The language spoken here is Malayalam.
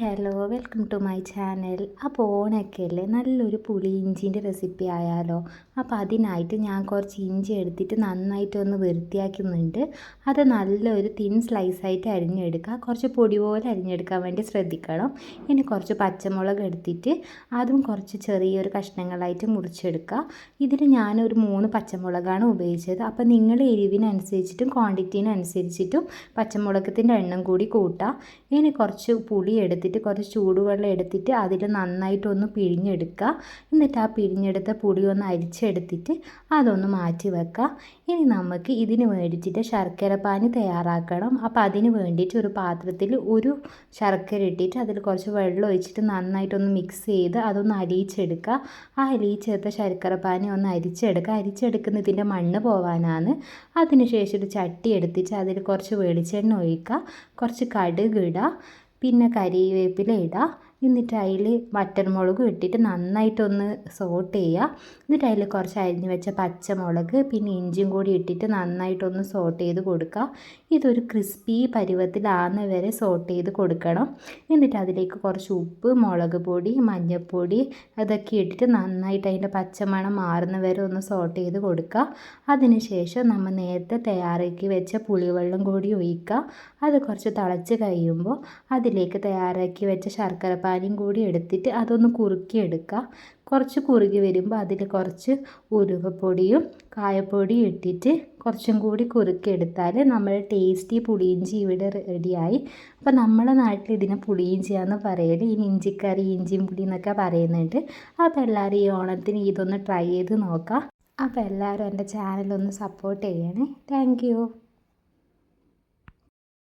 Hello welcome to my channel. അപ്പോൾ ഓണൊക്കെ അല്ലേ നല്ലൊരു പുളി ഇഞ്ചിന്റെ റെസിപ്പി ആയാലോ. അപ്പോൾ അതിനായിട്ട് ഞാൻ കുറച്ച് ഇഞ്ചി എടുത്തിട്ട് നന്നായിട്ട് ഒന്ന് വൃത്തിയാക്കുന്നുണ്ട്. അത് നല്ലൊരു തിൻ സ്ലൈസായിട്ട് അരിഞ്ഞെടുക്കുക. കുറച്ച് പൊടി പോലെ അരിഞ്ഞെടുക്കാൻ വേണ്ടി ശ്രദ്ധിക്കണം. ഇനി കുറച്ച് പച്ചമുളക് എടുത്തിട്ട് അതും കുറച്ച് ചെറിയൊരു കഷ്ണങ്ങളായിട്ട് മുറിച്ചെടുക്കുക. ഇതിൽ ഞാനൊരു മൂന്ന് പച്ചമുളകാണ് ഉപയോഗിച്ചത്. അപ്പോൾ നിങ്ങൾ എരിവിനനുസരിച്ചിട്ടും ക്വാണ്ടിറ്റീനനുസരിച്ചിട്ടും പച്ചമുളകത്തിന്റെ എണ്ണം കൂടി കൂട്ടുക. ഇനി കുറച്ച് പുളി എടുത്തിട്ട് കുറച്ച് ചൂടുവെള്ളം എടുത്തിട്ട് അതിൽ നന്നായിട്ടൊന്ന് പിഴിഞ്ഞെടുക്കുക. എന്നിട്ട് ആ പിഴിഞ്ഞെടുത്ത പുളി ഒന്ന് അരിച്ചെടുത്തിട്ട് അതൊന്ന് മാറ്റി വെക്കുക. ഇനി നമുക്ക് ഇതിന് വേണ്ടിയിട്ട് ശർക്കര പാനി തയ്യാറാക്കണം. അപ്പോൾ അതിന് വേണ്ടിയിട്ട് ഒരു പാത്രത്തിൽ ഒരു ശർക്കര ഇട്ടിട്ട് അതിൽ കുറച്ച് വെള്ളം ഒഴിച്ചിട്ട് നന്നായിട്ടൊന്ന് മിക്സ് ചെയ്ത് അതൊന്ന് അരിയിച്ചെടുക്കുക ആ അരിയിച്ചെടുത്ത ശർക്കര പാനി ഒന്ന് അരിച്ചെടുക്കുക. അരിച്ചെടുക്കുന്നതിന്റെ മണ്ണ് പോവാനാണ്. അതിനുശേഷം ഒരു ചട്ടി എടുത്തിട്ട് അതിൽ കുറച്ച് വെളിച്ചെണ്ണ ഒഴിക്കുക. കുറച്ച് കടുക് ഇടുക. പിന്നെ കരിവേപ്പില ഇടുക എന്നിട്ട് അതിൽ മുളക് ഇട്ടിട്ട് നന്നായിട്ടൊന്ന് സോട്ട് ചെയ്യുക. എന്നിട്ട് അതിൽ കുറച്ച് അരിഞ്ഞു വെച്ച പച്ചമുളക് പിന്നെ ഇഞ്ചിയും കൂടി ഇട്ടിട്ട് നന്നായിട്ടൊന്ന് സോട്ട് ചെയ്ത് കൊടുക്കുക. ഇതൊരു ക്രിസ്പി പരുവത്തിലാകുന്ന വരെ സോട്ട് ചെയ്ത് കൊടുക്കണം. എന്നിട്ട് അതിലേക്ക് കുറച്ച് ഉപ്പ് മുളക് പൊടി മഞ്ഞൾപ്പൊടി അതൊക്കെ ഇട്ടിട്ട് നന്നായിട്ട് അതിന്റെ പച്ചമണം മാറുന്ന വരെ ഒന്ന് സോട്ട് ചെയ്ത് കൊടുക്കുക. അതിനുശേഷം നമ്മൾ നേരത്തെ തയ്യാറാക്കി വെച്ച പുളിവെള്ളം കൂടി ഒഴിക്കുക. അത് കുറച്ച് തിളച്ച് കഴിയുമ്പോൾ അതിലേക്ക് തയ്യാറാക്കി വെച്ച ശർക്കര പാനിയും കൂടി എടുത്തിട്ട് അതൊന്ന് കുറുക്കിയെടുക്കുക കുറച്ച് കുറുകി വരുമ്പോൾ അതിൽ കുറച്ച് ഉരുവപ്പൊടിയും കായപ്പൊടിയും ഇട്ടിട്ട് കുറച്ചും കൂടി കുറുക്കിയെടുത്താൽ നമ്മൾ ടേസ്റ്റി പുളിയിഞ്ചി ഇവിടെ റെഡിയായി. അപ്പോൾ നമ്മുടെ നാട്ടിൽ ഇതിനെ പുളിയിഞ്ചിയാന്ന് പറയൽ ഈ ഇഞ്ചിക്കറി ഇഞ്ചിയും പുളി എന്നൊക്കെ പറയുന്നുണ്ട്. അപ്പോൾ എല്ലാവരും ഈ ഓണത്തിന് ഇതൊന്ന് ട്രൈ ചെയ്ത് നോക്കാം അപ്പോൾ എല്ലാവരും എന്റെ ചാനലൊന്ന് സപ്പോർട്ട് ചെയ്യണേ. താങ്ക്